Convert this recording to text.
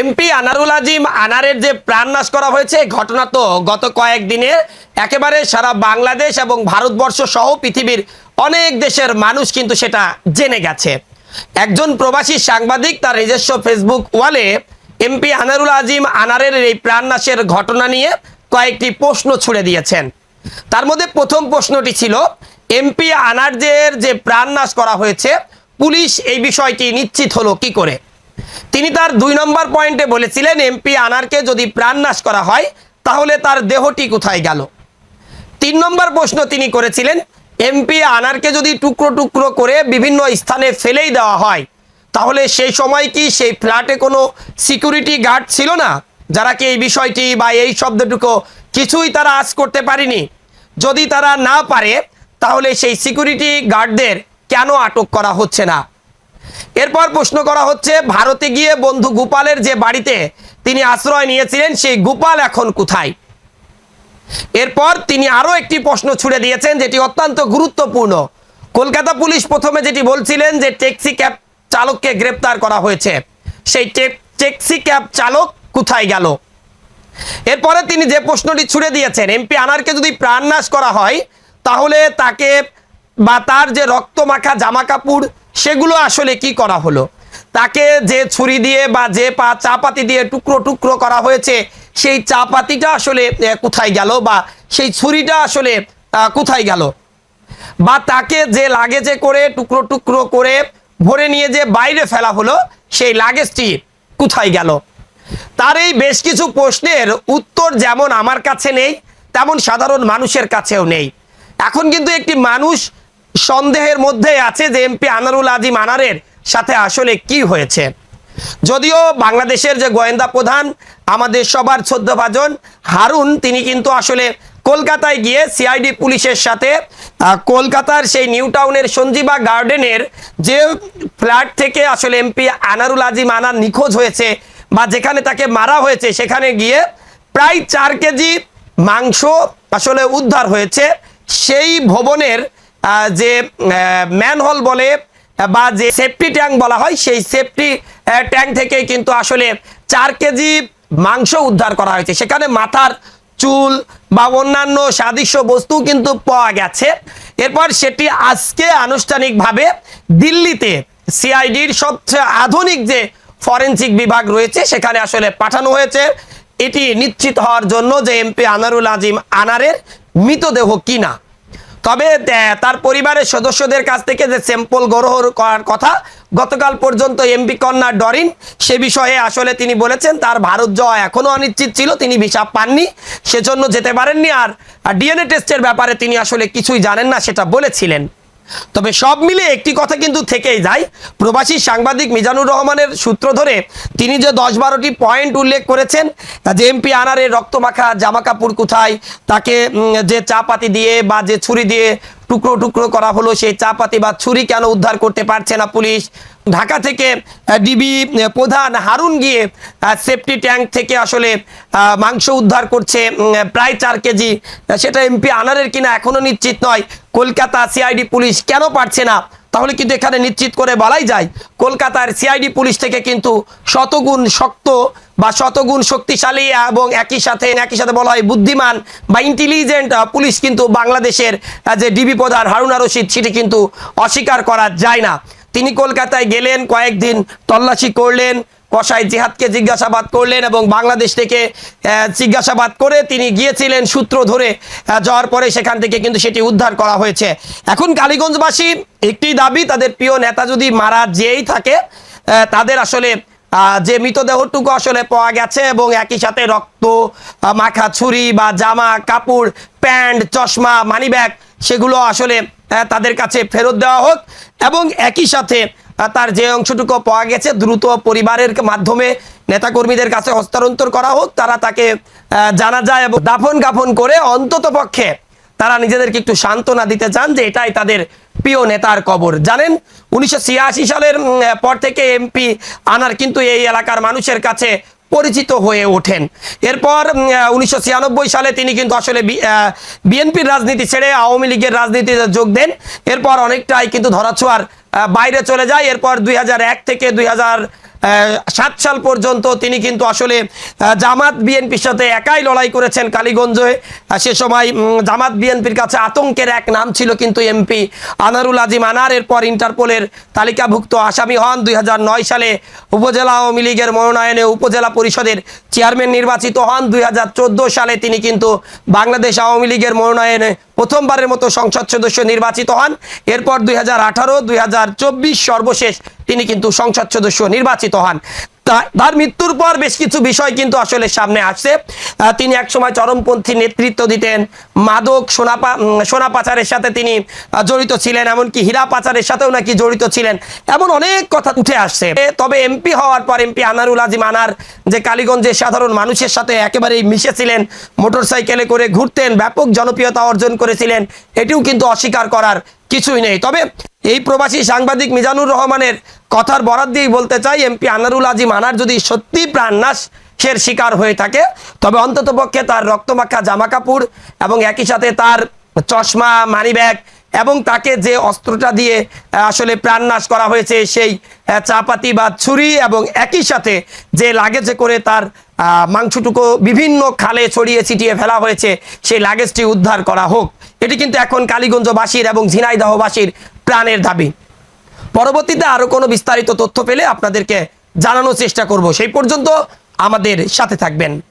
MP Anarul আজিম আনারের যে প্রাণনাশ করা হয়েছে ঘটনা তো গত কয়েকদিনে একেবারে সারা বাংলাদেশ এবং ভারতবর্ষ সহ পৃথিবীর অনেক দেশের মানুষ কিন্তু সেটা জেনে গেছে। একজন প্রবাসী সাংবাদিক তার নিজস্ব ফেসবুক ওয়ালে এমপি আনারুল আজিম আনারের এই প্রাণনাশের ঘটনা নিয়ে কয়েকটি প্রশ্ন ছুড়ে দিয়েছেন। তার মধ্যে প্রথম প্রশ্নটি ছিল, এমপি আনারদের যে প্রাণনাশ করা হয়েছে, পুলিশ এই বিষয়টি নিশ্চিত হলো কি করে? তিনি তার দুই নম্বর পয়েন্টে বলেছিলেন, এমপি আনারকে যদি প্রাণনাশ করা হয়, তাহলে তার দেহটি কোথায় গেল? তিন নম্বর প্রশ্ন তিনি করেছিলেন, এমপি আনারকে যদি টুকরো টুকরো করে বিভিন্ন স্থানে ফেলেই দেওয়া হয়, তাহলে সেই সময় কি সেই ফ্ল্যাটে কোনো সিকিউরিটি গার্ড ছিল না, যারা কি এই বিষয়টি বা এই শব্দটুকু কিছুই তারা আজ করতে পারেনি? যদি তারা না পারে, তাহলে সেই সিকিউরিটি গার্ডদের কেন আটক করা হচ্ছে না? এরপর প্রশ্ন করা হচ্ছে, ভারতে গিয়ে বন্ধু গোপালের যে বাড়িতে তিনি আশ্রয় নিয়েছিলেন, সেই গোপাল এখন কোথায়? এরপর তিনি আরও একটি প্রশ্ন ছুড়ে দিয়েছেন, যেটি অত্যন্ত গুরুত্বপূর্ণ। কলকাতা পুলিশ প্রথমে যেটি বলছিলেন যে, ট্যাক্সি ক্যাব চালককে গ্রেপ্তার করা হয়েছে। সেই ট্যাক্সি ক্যাব চালক কোথায় গেল? এরপরে তিনি যে প্রশ্নটি ছুড়ে দিয়েছেন এমপি আনারকে যদি প্রাণনাশ করা হয়, তাহলে তাকে বা তার যে রক্ত মাখা জামা কাপড় সেগুলো আসলে কি করা হলো? তাকে যে ছুরি দিয়ে বা যে পা চাপাতি দিয়ে টুকরো টুকরো করা হয়েছে, সেই চাপাতিটা আসলে কোথায় গেল বা সেই ছুরিটা আসলে কোথায় গেল? বা তাকে যে লাগেজে করে টুকরো টুকরো করে ভরে নিয়ে যে বাইরে ফেলা হলো, সেই লাগেজটি কোথায় গেল? তার এই বেশ কিছু প্রশ্নের উত্তর যেমন আমার কাছে নেই, তেমন সাধারণ মানুষের কাছেও নেই। এখন কিন্তু একটি মানুষ সন্দেহের মধ্যে আছে যে এমপি আনারুল আজিম আনারের সাথে আসলে কি হয়েছে। যদিও বাংলাদেশের যে গোয়েন্দা প্রধান, আমাদের সবার শ্রদ্ধাভাজন হারুন, তিনি কিন্তু আসলে কলকাতায় গিয়ে সিআইডি পুলিশের সাথে কলকাতার সেই নিউ টাউনের সঞ্জীবা গার্ডেনের যে ফ্ল্যাট থেকে আসলে এমপি আনারুল আজিম আনার নিখোঁজ হয়েছে বা যেখানে তাকে মারা হয়েছে, সেখানে গিয়ে প্রায় চার কেজি মাংস আসলে উদ্ধার হয়েছে। সেই ভবনের যে ম্যানহোল বলে, বা যে সেফটি ট্যাঙ্ক বলা হয়, সেই সেফটি ট্যাঙ্ক থেকে কিন্তু আসলে চার কেজি মাংস উদ্ধার করা হয়েছে। সেখানে মাথার চুল বা অন্যান্য সাদৃশ্য বস্তু কিন্তু পাওয়া গেছে। এরপর সেটি আজকে আনুষ্ঠানিকভাবে দিল্লিতে সিআইডির সবচেয়ে আধুনিক যে ফরেন্সিক বিভাগ রয়েছে, সেখানে আসলে পাঠানো হয়েছে। এটি নিশ্চিত হওয়ার জন্য যে এমপি আনারুল আজিম আনারের মৃতদেহ কিনা। তবে তার পরিবারের সদস্যদের কাছ থেকে যে স্যাম্পল গ্রহণ করার কথা, গতকাল পর্যন্ত এমপি কন্যা ডরিন সে বিষয়ে আসলে তিনি বলেছেন, তার ভারত যাওয়া এখনও অনিশ্চিত ছিল, তিনি ভিসা পাননি, সেজন্য যেতে পারেননি আর ডিএনএ টেস্টের ব্যাপারে তিনি আসলে কিছুই জানেন না, সেটা বলেছিলেন। তবে সব মিলে একটি কথা কিন্তু থেকেই যায়। প্রবাসী সাংবাদিক মিজানুর রহমানের সূত্র ধরে তিনি যে দশ বারোটি পয়েন্ট উল্লেখ করেছেন যে এমপি আনারের রক্তমাখা জামা কাপড় কোথায়, তাকে যে চাপাতি দিয়ে বা যে ছুরি দিয়ে টুকরো টুকরো করা হলো সেই চাপাতি বা ছুরি কেন উদ্ধার করতে পারছে না পুলিশ? ঢাকা থেকে ডিবি প্রধান হারুন গিয়ে সেফটি ট্যাঙ্ক থেকে আসলে মাংস উদ্ধার করছে প্রায় চার কেজি। সেটা এমপি আনারের কিনা এখনও নিশ্চিত নয়। কলকাতা সিআইডি পুলিশ কেন পারছে না? তাহলে কিন্তু এখানে নিশ্চিত করে বলাই যায়, কলকাতার সিআইডি পুলিশ থেকে কিন্তু শতগুণ শক্ত বা শতগুণ শক্তিশালী এবং একই সাথে একই সাথে বলা হয় বুদ্ধিমান বা ইন্টেলিজেন্ট পুলিশ কিন্তু বাংলাদেশের যে ডিবি প্রধান হারুনা রশিদ, সেটি কিন্তু অস্বীকার করা যায় না। তিনি কলকাতায় গেলেন, কয়েকদিন তল্লাশি করলেন কসাই জিহাদকে জিজ্ঞাসাবাদ করলেন এবং বাংলাদেশ থেকে জিজ্ঞাসাবাদ করে তিনি গিয়েছিলেন সূত্র ধরে যাওয়ার পরে সেখান থেকে কিন্তু সেটি উদ্ধার করা হয়েছে। এখন কালীগঞ্জবাসী একটি দাবি, তাদের প্রিয় নেতা যদি মারা যেই থাকে তাদের আসলে যে মৃতদেহটুকু আসলে পাওয়া গেছে এবং একই সাথে রক্ত মাখা ছুরি বা জামা, কাপড়, প্যান্ট, চশমা মানিব্যাগ সেগুলো আসলে তাদের কাছে ফেরত দেওয়া হোক এবং একই সাথে তার যে অংশটুকু পাওয়া গেছে, দ্রুত পরিবারের মাধ্যমে নেতাকর্মীদের কাছে হস্তান্তর করা হোক, তারা তাকে জানা যায় এবং দাফন গাফন করে অন্তত পক্ষে তারা নিজেদেরকে একটু সান্ত্বনা দিতে চান যে এটাই তাদের প্রিয় নেতার কবর। জানেন, উনিশশো ছিয়াশি সালের পর থেকে এমপি আনার কিন্তু এই এলাকার মানুষের কাছে পরিচিত হয়ে ওঠেন। এরপর উনিশশো ছিয়ানব্বই সালে তিনি কিন্তু আসলে বিএনপির রাজনীতি ছেড়ে আওয়ামী লীগের রাজনীতিতে যোগ দেন। এরপর অনেকটাই কিন্তু ধরাছোঁয়ার বাইরে চলে যায়। এরপর দুই হাজার এক থেকে দুই হাজার সাত সাল পর্যন্ত তিনি কিন্তু আসলে জামাত বিএনপির সাথে একাই লড়াই করেছেন কালীগঞ্জে। সে সময় জামাত বিএনপির কাছে আতঙ্কের এক নাম ছিল কিন্তু এমপি আনারুল আজিম আনার। এরপর ইন্টারপোলের তালিকাভুক্ত আসামি হন। দুই হাজার নয় সালে উপজেলা আওয়ামী লীগের মনোনয়নে উপজেলা পরিষদের চেয়ারম্যান নির্বাচিত হন। দুই হাজার চোদ্দ সালে তিনি কিন্তু বাংলাদেশ আওয়ামী লীগের মনোনয়নে প্রথমবারের মতো সংসদ সদস্য নির্বাচিত হন। এরপর দুই হাজার আঠারো সর্বশেষ তিনি কিন্তু সংসদ সদস্য নির্বাচিত হন। তার মৃত্যুর পর বেশ কিছু বিষয় কিন্তু আসলে সামনে আসছে। তিনি একসময় চরমপন্থী নেতৃত্ব দিতেন। মাদক সোনা পা- উম, সোনা পাচারের সাথে তিনি জড়িত ছিলেন। এমনকি হীরা পাচারের সাথেও নাকি জড়িত ছিলেন। এমন অনেক কথা উঠে আসছে। তবে এমপি হওয়ার পর এমপি আনারুল আজিম আনার যে কালীগঞ্জের সাধারণ মানুষের সাথে একেবারেই মিশেছিলেন মোটরসাইকেলে করে ঘুরতেন ব্যাপক জনপ্রিয়তা অর্জন করেছিলেন এটিও কিন্তু অস্বীকার করার কিছুই নেই। তবে এই প্রবাসী সাংবাদিক মিজানুর রহমানের কথার বরাদ দিয়েই বলতে চাই এমপি আনারুল আজিম আনার যদি সত্যি প্রাণনাশের শিকার হয়ে থাকে, তবে অন্ততপক্ষে তার রক্তমাখা জামা কাপড় এবং একই সাথে তার চশমা, মানিব্যাগ এবং তাকে যে অস্ত্রটা দিয়ে আসলে প্রাণনাশ করা হয়েছে সেই চাপাতি বা ছুরি এবং একই সাথে যে লাগেজে করে তার মাংসটুকু বিভিন্ন খালে ছড়িয়ে ছিটিয়ে ফেলা হয়েছে, সেই লাগেজটি উদ্ধার করা হোক। এটি কিন্তু এখন কালীগঞ্জবাসীর এবং ঝিনাইদহবাসীর প্রাণের দাবি। পরবর্তীতে আরও কোনো বিস্তারিত তথ্য পেলে আপনাদেরকে জানানোর চেষ্টা করব। সেই পর্যন্ত আমাদের সাথে থাকবেন।